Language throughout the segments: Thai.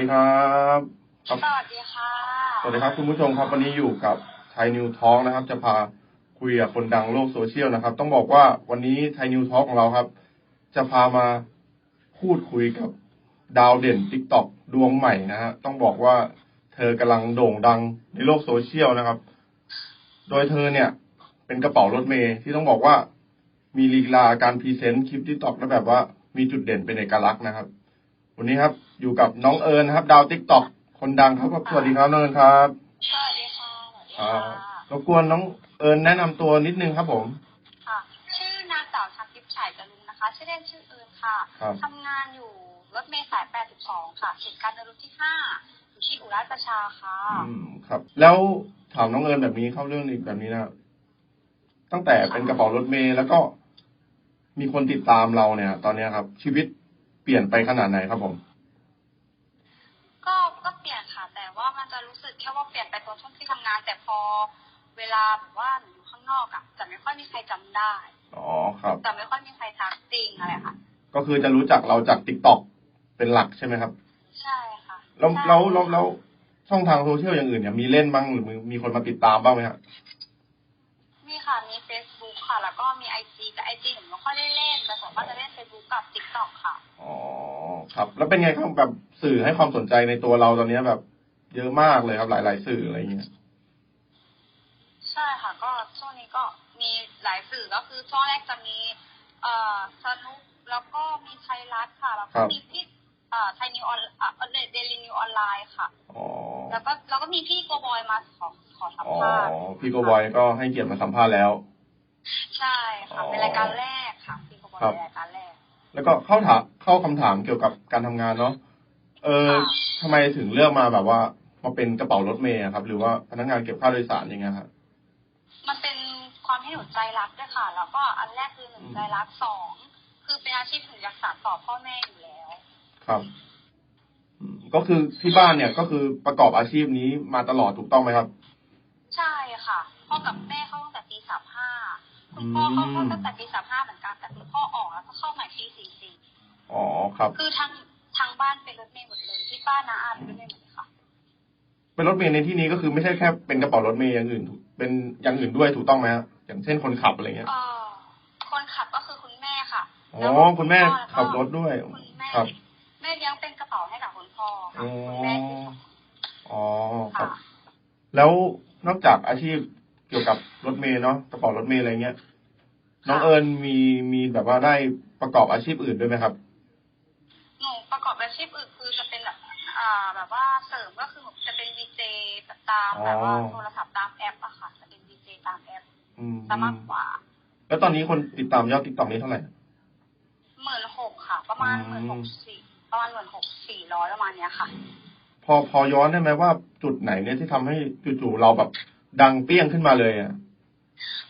ดีครับครับสวัสดีค่ะ สวัสดีครับคุณผู้ชมครับวันนี้อยู่กับไทยนิวทอ k นะครับ จะพาคุยกับคนดังโลกโซเชียลนะครับ ต้องบอกว่าวันนี้ไทยนิวทอ k ของเราครับ จะพามาพูดคุยกับดาวเด่นติ๊กต็อกดวงใหม่นะฮะต้องบอกว่าเธอกำลังโด่งดังในโลกโซเชียลนะครับ โดยเธอเนี่ย เป็นกระเป๋ารถเมย์ที่ต้องบอกว่ามีลีลาการพรีเซนต์คลิปติ๊กต็อกและแบบว่ามีจุดเด่นเป็นเอกลักษณ์นะครับ วันนี้ครับ อยู่กับน้องเอิญนะครับ ดาวติ๊กต็อกคนดังครับสวัสดีครับน้องเอิญครับสวัสดีค่ะสวัสดีอ่าค่ะรบกวนน้องเอิญแนะนำตัวนิดนึงครับผม ค่ะ ชื่อนางสาวชันทิพย์ฉายจรุงนะคะ ชื่อเล่นชื่อเอิญค่ะครับ ทำงานอยู่รถเมล์สาย 82 ค่ะเขตการเดินรถที่ 5 อยู่ที่อุราชประชาค่ะ อืมครับ แล้วถามน้องเอิญแบบนี้เข้าเรื่องอีกแบบนี้นะครับตั้งแต่เป็นกระเป๋ารถเมย์แล้วก็มีคนติดตามเราเนี่ย ตอนเนี้ยครับ ชีวิตเปลี่ยนไปขนาดไหนครับผม ก็ก็เปลี่ยนค่ะ แต่ว่ามันจะรู้สึกแค่ว่าเปลี่ยนไปตอนช่วงที่ทำงาน แต่พอเวลาแบบว่าหนูอยู่ข้างนอกอะจะไม่ค่อยมีใครจำได้อ๋อครับจะไม่ค่อยมีใครทักจริงอะไรค่ะ ก็คือจะรู้จักเราจากติ๊กต็อกเป็นหลักใช่ไหมครับ ใช่ค่ะ แล้วใช่แล้วแล้วแล้วช่องทางโซเชียลอย่างอื่นเนี่ยมีเล่นบ้างหรือมีมีคนมาติดตามบ้างไหมครับมีค่ะ มี Facebook ค่ะ แล้วก็มี IG แต่ IG หนูไม่ค่อยได้เล่นแต่ส่วนมากจะเล่น Facebook กับ TikTok ค่ะ อ๋อ ครับ แล้วเป็นไงครับแบบสื่อให้ความสนใจในตัวเราตอนเนี้ยแบบ เยอะมากเลยครับหลาย ๆ สื่ออะไรอย่างเงี้ยใช่ค่ะ ก็ช่วงนี้ก็มีหลายสื่อก็คือช่วงแรกจะมี เอ่อสนุกแล้วก็มีไทยรัฐค่ะ แล้วครัก็บมีพี่เอ่อไทยนิวออนเอ่อเดลินิวออนไลน์ค่ะอ๋อแล้วก็แล้วก็มีพี่โกบอยมาขอขอสัมอ๋อภาษณ์พี่โกบอยก็ให้เกียรติมาสัมภาษณ์แล้ว ใช่ค่ะเป็นรายการแรกค่ะพี่โกบอยครับเป็นรายการแรก แล้วก็เข้าถามเข้าคำถามเกี่ยวกับการทำงานเนาะเออค่ะทำไมถึงเลือกมาแบบว่า มาเป็นกระเป๋ารถเมย์อะครับ หรือว่าพนักงานเก็บค่าโดยสารอย่างเงี้ยครับมันเป็นความที่หนูใจรักด้วยค่ะ แล้วก็อันแรกคือหนึ่งอืมใจรักสองคือเป็นอาชีพที่หนูอยากสานต่อพ่อแม่อยู่แล้ว ครับอืมก็คือที่บ้านเนี่ยก็คือประกอบอาชีพนี้มาตลอดถูกต้องไหมครับ ใช่ค่ะพ่อกับแม่เข้าตั้งแต่ปีสามห้าคุณพ่อเขาอืมเข้าตั้งแต่ปีสามห้าเหมือนกันแต่คุณพ่อออกแล้วก็เข้าใหม่ปีสี่สี่ อ๋อ ครับคือทางทางบ้านเป็นรถเมล์หมดเลยที่ป้านาอาเป็นรถเมล์หมดเลยค่ะ เป็นรถเมย์ในที่นี้ก็คือไม่ใช่แค่เป็นกระเป๋ารถเมย์อย่างอื่นถูกเป็นอย่างอื่นด้วยถูกต้องไหมฮะอย่างเช่นคนขับอะไรเงี้ยเอ่อคนขับก็คือคุณแม่ค่ะอ๋อแล้วก็คุณแม่พ่อขับรถด้วยคุณแม่ครับแม่เลี้ยงเป็นกระเป๋าให้กับคุณพ่อค่ะอ๋อคุณแม่ที่สองอ๋อครัค่ะบแล้วนอกจากอาชีพเกี่ยวกับรถเมย์เนาะกระเป๋ารถเมย์อะไรเงี้ยน้องเอิญมีมีแบบว่าได้ประกอบอาชีพอื่นด้วยไหมครับหนู ประกอบอาชีพอื่นคือจะเป็นแบบอ่าแบบว่าเสริมก็คือหนูจะเป็นวีเจแบบตามอ๋อแบบว่าโทรศัพท์ตามแอปอะค่ะจะเป็นวีเจตามแอปอืมซะมากกว่า แล้วตอนนี้คนติดตามยอดติ๊กต็อกนี้เท่าไหร่หมื่นหกค่ะ ประมาณอืหมื่นมหกสี่ประมาณหมื่นหกสี่ร้อยประมาณเนี้ยค่ะ พอพอย้อนได้ไหมว่าจุดไหนเนี่ยที่ทำให้จู่ๆเราแบบดังเปี้ยงขึ้นมาเลยอะ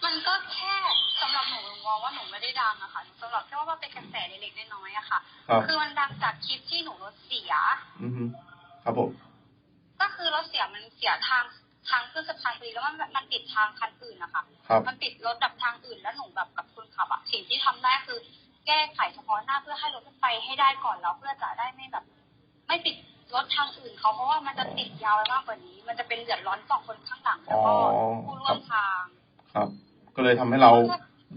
มันก็แค่สำหรับหนูหนูมองว่าหนูไม่ได้ดังอะค่ะสำหรับแค่ว่ามันเป็นกระแสเล็กๆน้อยๆอะค่ะครับคือมันดังจากคลิปที่หนูรถเสีย อือฮึครับผม ก็คือรถเสียมันเสียทางทางขึ้นสะพานพอดีแล้วมันมันติดทางคันอื่นนะคะครับมันติดรถดับทางอื่นแล้วหนูแบบกับคนขับอะสิ่งที่ทำได้คือ แก้ไขเฉพาะหน้าเพื่อให้รถขึ้นไปให้ได้ก่อนแล้วเพื่อจะได้ไม่แบบ ไม่ติดรถทางอื่นเขาเพราะว่ามันจะติดยาวไปมากกว่านี้ มันจะเป็นเดือดร้อนสองคนข้างหลังแล้วก็อ๋อผู้ร่วมทาง ครับ ก็เลยทำให้เรา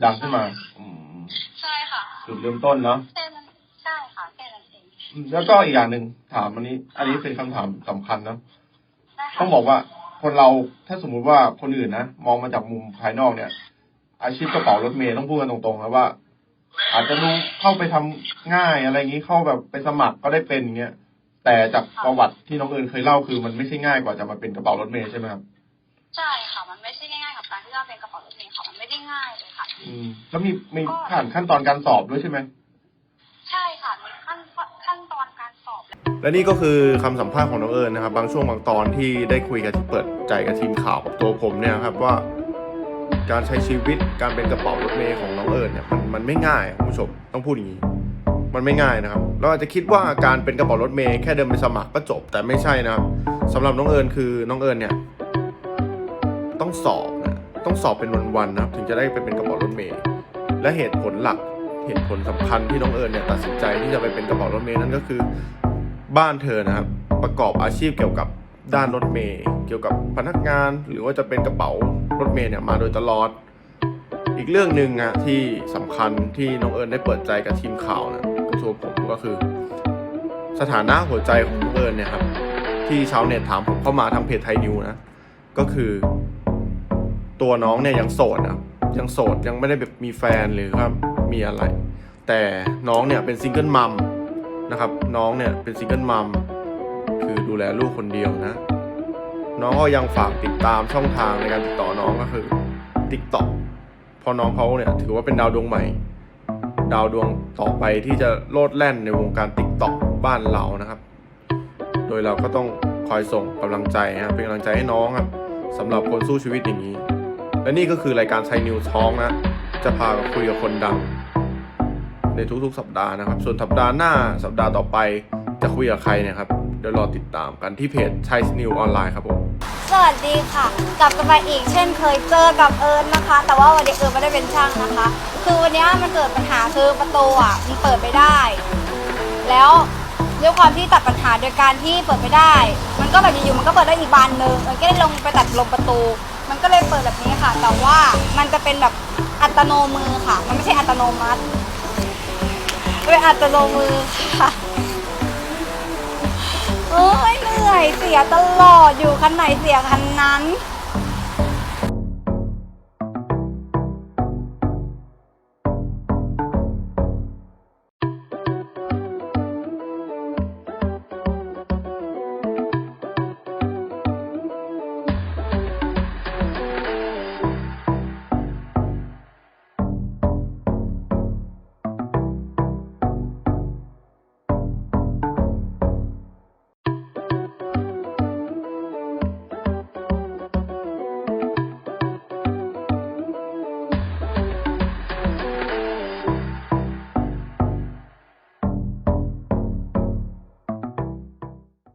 ดังขึ้นมาอืมใช่ค่ะจุดเริ่มต้นเนาะแค่นั้นใช่ค่ะแค่นั้นเองอืมแล้วก็อีกอย่างหนึ่งถามอันนี้ อันนี้เป็นคำถามสำคัญเนาะได้ค่ะ ต้องบอกว่าคนเราถ้าสมมุติว่าคนอื่นนะมองมาจากมุมภายนอกเนี่ย อาชีพกระเป๋ารถเมย์ต้องพูดกันตรงๆนะว่า อาจจะดูเข้าไปทำง่ายอะไรอย่างนี้เข้าแบบไปสมัครก็ได้เป็นอย่างเงี้ยแต่จากประวัติที่น้องเอิญเคยเล่าคือมันไม่ใช่ง่ายกว่าจะมาเป็นกระเป๋ารถเมย์ใช่ไหมครับใช่ค่ะมันไม่ใช่ง่ายๆกับการที่เราเป็นกระเป๋ารถเมล์ค่ะมันไม่ได้ง่ายเลยค่ะ อืมแล้วมีมีผ่านขั้นตอนการสอบด้วยใช่ไหมใช่ค่ะมีขั้นขั้นตอนการสอบ และนี่ก็คือคำสัมภาษณ์ของน้องเอิญนะครับ บางช่วงบางตอนที่ได้คุยกับที่เปิดใจกับทีมข่าวกับตัวผมเนี่ยครับว่า การใช้ชีวิตการเป็นกระเป๋ารถเมย์ของน้องเอิญเนี่ยมันมันไม่ง่ายคุณผู้ชมต้องพูดอย่างนี้ มันไม่ง่ายนะครับ เราอาจจะคิดว่าการเป็นกระเป๋ารถเมย์แค่เดินไปสมัครก็จบแต่ไม่ใช่นะครับสำหรับน้องเอิญคือน้องเอิญเนี่ยต้องสอบนะต้องสอบเป็นวันๆนะครับถึงจะได้ไปเป็นกระเป๋ารถเมย์และเหตุผลหลักเหตุผลสำคัญที่น้องเอิญเนี่ยตัดสินใจที่จะไปเป็นกระเป๋ารถเมย์นั่นก็คือ บ้านเธอนะครับ ประกอบอาชีพเกี่ยวกับด้านรถเมย์เกี่ยวกับพนักงาน หรือว่าจะเป็นกระเป๋ารถเมย์เนี่ยมาโดยตลอด อีกเรื่องหนึ่งอะที่สำคัญที่น้องเอิญได้เปิดใจกับทีมข่าวนะกับตัวผมก็คือ สถานะหัวใจของน้องเอิญเนี่ยครับที่ชาวเน็ตถามผมเข้ามาทางเพจไทยนิวนะก็คือ ตัวน้องเนี่ยยังโสดนะยังโสดยังไม่ได้แบบมีแฟนหรือครับมีอะไร แต่น้องเนี่ยเป็นซิงเกิลมัม นะครับ น้องเนี่ยเป็นซิงเกิลมัมคือดูแลลูกคนเดียวนะ น้องก็ยังฝากติดตามช่องทางในการติดต่อน้องก็คือ TikTok พอน้องเขาเนี่ยถือว่าเป็นดาวดวงใหม่ ดาวดวงต่อไปที่จะโลดแล่นในวงการ TikTok บ้านเรานะครับ โดยเราก็ต้องคอยส่งกำลังใจนะเป็นกำลังใจให้น้องครับสำหรับคนสู้ชีวิตอย่างนี้ และนี่ก็คือรายการไทยนิวท้องนะ จะพาคุยกับคนดัง ในทุกๆ สัปดาห์นะครับ ส่วนสัปดาห์หน้าสัปดาห์ต่อไปจะคุยกับใครเนะครับ เดี๋ยวรอติดตามกันที่เพจไทยนิวออนไลน์ครับผมสวัสดีค่ะ กลับกันมาอีกเช่นเคยเจอกับเอิญนนะคะ แต่ว่าวันนี้เอิญไม่ได้เป็นช่างนะคะ คือวันนี้มันเกิดปัญหาคือประตูอะมันเปิดไม่ได้ แล้วด้วยความที่ตัดปัญหาโดยการที่เปิดไม่ได้ มันก็แบบอยู่ๆมันก็เปิดได้อีกบานหนึ่งเอิญก็ได้ลงไปตัดลงประตู มันก็เลยเปิดแบบนี้ค่ะ แต่ว่ามันจะเป็นแบบอัตโนมือค่ะ มันไม่ใช่อัตโนมัติ เป็นอัตโนมือค่ะเอ้ยเหนื่อยเสียตลอดอยู่คันไหนเสียคันนั้น